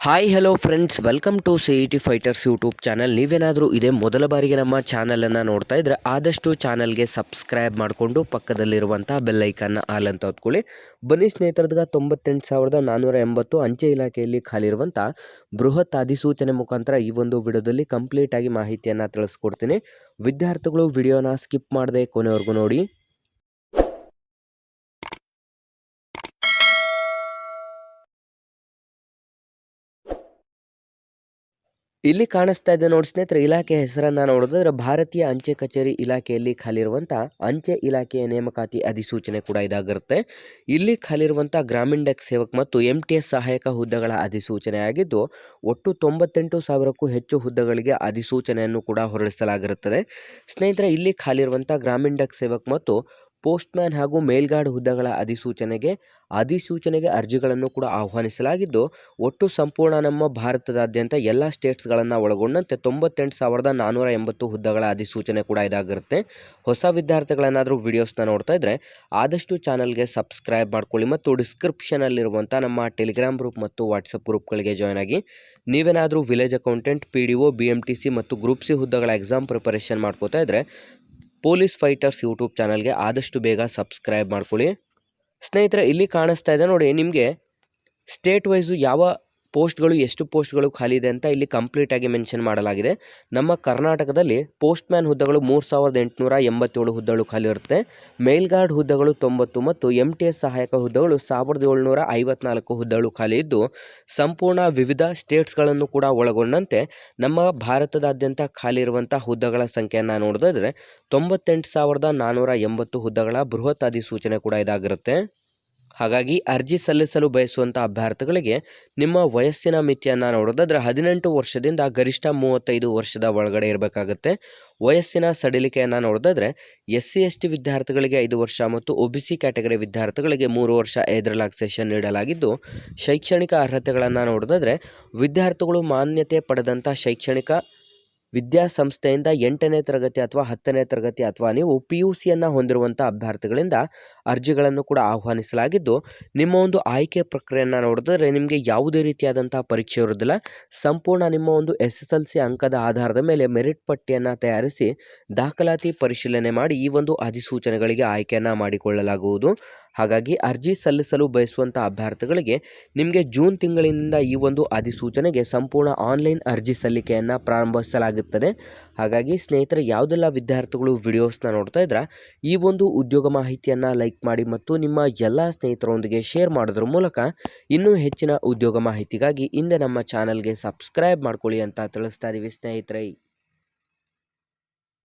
Hi hello friends welcome to C E T fighters YouTube channel ನೀವೇನಾದರೂ ಇದೇ ಮೊದಲ ಬಾರಿಗೆ ನಮ್ಮ ಚಾನಲನ್ನು ನೋಡ್ತಾ ಇದ್ದರೆ ಆದಷ್ಟು ಚಾನಲ್ಗೆ ಸಬ್ಸ್ಕ್ರೈಬ್ ಮಾಡಿಕೊಂಡು ಪಕ್ಕದಲ್ಲಿರುವಂಥ ಬೆಲ್ಲೈಕನ್ನ ಆಲ್ ಅಂತ ಹೊತ್ಕೊಳ್ಳಿ. ಬನ್ನಿ ಸ್ನೇಹಿತರದ್ಗ, ತೊಂಬತ್ತೆಂಟು ಸಾವಿರದ ನಾನ್ನೂರ ಎಂಬತ್ತು ಅಂಚೆ ಇಲಾಖೆಯಲ್ಲಿ ಖಾಲಿರುವಂಥ ಬೃಹತ್ ಅಧಿಸೂಚನೆ ಮುಖಾಂತರ ಈ ಒಂದು ವಿಡಿಯೋದಲ್ಲಿ ಕಂಪ್ಲೀಟಾಗಿ ಮಾಹಿತಿಯನ್ನು ತಿಳಿಸ್ಕೊಡ್ತೀನಿ. ವಿದ್ಯಾರ್ಥಿಗಳು ವಿಡಿಯೋನ ಸ್ಕಿಪ್ ಮಾಡದೆ ಕೊನೆವರೆಗೂ ನೋಡಿ. ಇಲ್ಲಿ ಕಾಣಿಸ್ತಾ ಇದೆ ನೋಡಿ ಸ್ನೇಹಿತರೆ, ಇಲಾಖೆ ಹೆಸರನ್ನ ನೋಡಿದ್ರೆ ಭಾರತೀಯ ಅಂಚೆ ಕಚೇರಿ ಇಲಾಖೆಯಲ್ಲಿ ಖಾಲಿರುವಂಥ ಅಂಚೆ ಇಲಾಖೆಯ ನೇಮಕಾತಿ ಅಧಿಸೂಚನೆ ಕೂಡ ಇದಾಗಿರುತ್ತೆ. ಇಲ್ಲಿ ಖಾಲಿರುವಂಥ ಗ್ರಾಮೀಣ ಡೆಕ್ ಸೇವಕ್ ಮತ್ತು ಎಂ ಸಹಾಯಕ ಹುದ್ದೆಗಳ ಅಧಿಸೂಚನೆ ಆಗಿದ್ದು ಒಟ್ಟು ತೊಂಬತ್ತೆಂಟು ಸಾವಿರಕ್ಕೂ ಹೆಚ್ಚು ಹುದ್ದೆಗಳಿಗೆ ಅಧಿಸೂಚನೆಯನ್ನು ಕೂಡ ಹೊರಡಿಸಲಾಗಿರುತ್ತದೆ. ಸ್ನೇಹಿತರೆ, ಇಲ್ಲಿ ಖಾಲಿರುವಂಥ ಗ್ರಾಮೀಣ ಡೆಕ್ ಸೇವಕ್ ಮತ್ತು ಪೋಸ್ಟ್ಮ್ಯಾನ್ ಹಾಗೂ ಮೇಲ್ಗಾರ್ಡ್ ಹುದ್ದೆಗಳ ಅಧಿಸೂಚನೆಗೆ ಅಧಿಸೂಚನೆಗೆ ಅರ್ಜಿಗಳನ್ನು ಕೂಡ ಆಹ್ವಾನಿಸಲಾಗಿದ್ದು, ಒಟ್ಟು ಸಂಪೂರ್ಣ ನಮ್ಮ ಭಾರತದಾದ್ಯಂತ ಎಲ್ಲ ಸ್ಟೇಟ್ಸ್ಗಳನ್ನು ಒಳಗೊಂಡಂತೆ ತೊಂಬತ್ತೆಂಟು ಸಾವಿರದ ನಾನ್ನೂರ ಎಂಬತ್ತು ಹುದ್ದೆಗಳ ಅಧಿಸೂಚನೆ ಕೂಡ ಇದಾಗಿರುತ್ತೆ. ಹೊಸ ವಿದ್ಯಾರ್ಥಿಗಳೇನಾದರೂ ವಿಡಿಯೋಸ್ನ ನೋಡ್ತಾ ಇದ್ದರೆ ಆದಷ್ಟು ಚಾನಲ್ಗೆ ಸಬ್ಸ್ಕ್ರೈಬ್ ಮಾಡ್ಕೊಳ್ಳಿ ಮತ್ತು ಡಿಸ್ಕ್ರಿಪ್ಷನಲ್ಲಿರುವಂಥ ನಮ್ಮ ಟೆಲಿಗ್ರಾಮ್ ಗ್ರೂಪ್ ಮತ್ತು ವಾಟ್ಸಪ್ ಗ್ರೂಪ್ಗಳಿಗೆ ಜಾಯ್ನ್ ಆಗಿ ನೀವೇನಾದರೂ village accountant, P D O, B M T C ಮತ್ತು ಗ್ರೂಪ್ ಸಿ ಹುದ್ದೆಗಳ ಎಕ್ಸಾಮ್ ಪ್ರಿಪರೇಷನ್ ಮಾಡ್ಕೋತಾ ಇದ್ದರೆ ಪೊಲೀಸ್ ಫೈಟರ್ಸ್ ಯೂಟ್ಯೂಬ್ ಚಾನಲ್ಗೆ ಆದಷ್ಟು ಬೇಗ ಸಬ್ಸ್ಕ್ರೈಬ್ ಮಾಡ್ಕೊಳ್ಳಿ. ಸ್ನೇಹಿತರೆ, ಇಲ್ಲಿ ಕಾಣಿಸ್ತಾ ಇದೆ ನೋಡಿ, ನಿಮಗೆ ಸ್ಟೇಟ್ ವೈಸು ಯಾವ ಪೋಸ್ಟ್ಗಳು ಎಷ್ಟು ಪೋಸ್ಟ್ಗಳು ಖಾಲಿ ಇದೆ ಅಂತ ಇಲ್ಲಿ ಕಂಪ್ಲೀಟಾಗಿ ಮೆನ್ಷನ್ ಮಾಡಲಾಗಿದೆ. ನಮ್ಮ ಕರ್ನಾಟಕದಲ್ಲಿ ಪೋಸ್ಟ್ಮ್ಯಾನ್ ಹುದ್ದೆಗಳು ಮೂರು ಸಾವಿರದ ಎಂಟುನೂರ ಎಂಬತ್ತೇಳು ಹುದ್ದೆಗಳು ಖಾಲಿ ಇರುತ್ತೆ. ಮೇಲ್ಗಾರ್ಡ್ ಹುದ್ದೆಗಳು ತೊಂಬತ್ತು ಮತ್ತು ಎಂ ಟಿ ಎಸ್ ಸಹಾಯಕ ಹುದ್ದೆಗಳು ಸಾವಿರದ ಏಳ್ನೂರ ಐವತ್ನಾಲ್ಕು ಹುದ್ದೆಗಳು ಖಾಲಿ ಇದ್ದು, ಸಂಪೂರ್ಣ ವಿವಿಧ ಸ್ಟೇಟ್ಸ್ಗಳನ್ನು ಕೂಡ ಒಳಗೊಂಡಂತೆ ನಮ್ಮ ಭಾರತದಾದ್ಯಂತ ಖಾಲಿ ಇರುವಂಥ ಹುದ್ದೆಗಳ ಸಂಖ್ಯೆಯನ್ನು ನೋಡೋದಾದ್ರೆ ತೊಂಬತ್ತೆಂಟು ಸಾವಿರದ ನಾನ್ನೂರ ಎಂಬತ್ತು ಹುದ್ದೆಗಳ ಬೃಹತ್ ಅಧಿಸೂಚನೆ ಕೂಡ ಇದಾಗಿರುತ್ತೆ. ಹಾಗಾಗಿ ಅರ್ಜಿ ಸಲ್ಲಿಸಲು ಬಯಸುವಂಥ ಅಭ್ಯರ್ಥಿಗಳಿಗೆ ನಿಮ್ಮ ವಯಸ್ಸಿನ ಮಿತಿಯನ್ನು ನೋಡೋದಾದ್ರೆ ಹದಿನೆಂಟು ವರ್ಷದಿಂದ ಗರಿಷ್ಠ ಮೂವತ್ತೈದು ವರ್ಷದ ಒಳಗಡೆ ಇರಬೇಕಾಗತ್ತೆ. ವಯಸ್ಸಿನ ಸಡಿಲಿಕೆಯನ್ನು ನೋಡೋದಾದ್ರೆ ಎಸ್ ಸಿ, ಎಸ್ ಟಿ ವಿದ್ಯಾರ್ಥಿಗಳಿಗೆ ಐದು ವರ್ಷ ಮತ್ತು ಒ ಬಿ ಸಿ ಕ್ಯಾಟಗರಿ ವಿದ್ಯಾರ್ಥಿಗಳಿಗೆ ಮೂರು ವರ್ಷ ಏಜ್ ನೀಡಲಾಗಿದ್ದು, ಶೈಕ್ಷಣಿಕ ಅರ್ಹತೆಗಳನ್ನು ನೋಡೋದಾದ್ರೆ ವಿದ್ಯಾರ್ಥಿಗಳು ಮಾನ್ಯತೆ ಪಡೆದಂಥ ಶೈಕ್ಷಣಿಕ ವಿದ್ಯಾಸಂಸ್ಥೆಯಿಂದ ಎಂಟನೇ ತರಗತಿ ಅಥವಾ ಹತ್ತನೇ ತರಗತಿ ಅಥವಾ ನೀವು ಪಿ ಯು ಸಿಯನ್ನು ಹೊಂದಿರುವಂಥ ಅಭ್ಯರ್ಥಿಗಳಿಂದ ಅರ್ಜಿಗಳನ್ನು ಕೂಡ ಆಹ್ವಾನಿಸಲಾಗಿದ್ದು, ನಿಮ್ಮ ಒಂದು ಆಯ್ಕೆ ಪ್ರಕ್ರಿಯೆಯನ್ನು ನೋಡಿದ್ರೆ ನಿಮಗೆ ಯಾವುದೇ ರೀತಿಯಾದಂಥ ಪರೀಕ್ಷೆ ಇರೋದಿಲ್ಲ. ಸಂಪೂರ್ಣ ನಿಮ್ಮ ಒಂದು ಎಸ್ ಎಸ್ ಎಲ್ ಸಿ ಅಂಕದ ಆಧಾರದ ಮೇಲೆ ಮೆರಿಟ್ ಪಟ್ಟಿಯನ್ನು ತಯಾರಿಸಿ ದಾಖಲಾತಿ ಪರಿಶೀಲನೆ ಮಾಡಿ ಈ ಒಂದು ಅಧಿಸೂಚನೆಗಳಿಗೆ ಆಯ್ಕೆಯನ್ನು ಮಾಡಿಕೊಳ್ಳಲಾಗುವುದು. ಹಾಗಾಗಿ ಅರ್ಜಿ ಸಲ್ಲಿಸಲು ಬಯಸುವಂಥ ಅಭ್ಯರ್ಥಿಗಳಿಗೆ ನಿಮಗೆ ಜೂನ್ ತಿಂಗಳಿನಿಂದ ಈ ಒಂದು ಅಧಿಸೂಚನೆಗೆ ಸಂಪೂರ್ಣ ಆನ್ಲೈನ್ ಅರ್ಜಿ ಸಲ್ಲಿಕೆಯನ್ನು ಪ್ರಾರಂಭಿಸಲಾಗುತ್ತದೆ. ಹಾಗಾಗಿ ಸ್ನೇಹಿತರೆ, ಯಾವುದೆಲ್ಲ ವಿದ್ಯಾರ್ಥಿಗಳು ವಿಡಿಯೋಸ್ನ ನೋಡ್ತಾ ಇದ್ರೆ, ಈ ಒಂದು ಉದ್ಯೋಗ ಮಾಹಿತಿಯನ್ನು ಲೈಕ್ ಮಾಡಿ ಮತ್ತು ನಿಮ್ಮ ಎಲ್ಲ ಸ್ನೇಹಿತರೊಂದಿಗೆ ಶೇರ್ ಮಾಡೋದ್ರ ಮೂಲಕ ಇನ್ನೂ ಹೆಚ್ಚಿನ ಉದ್ಯೋಗ ಮಾಹಿತಿಗಾಗಿ ಹಿಂದೆ ನಮ್ಮ ಚಾನಲ್ಗೆ ಸಬ್ಸ್ಕ್ರೈಬ್ ಮಾಡ್ಕೊಳ್ಳಿ ಅಂತ ತಿಳಿಸ್ತಾ ಇದ್ದೀವಿ ಸ್ನೇಹಿತರೆ.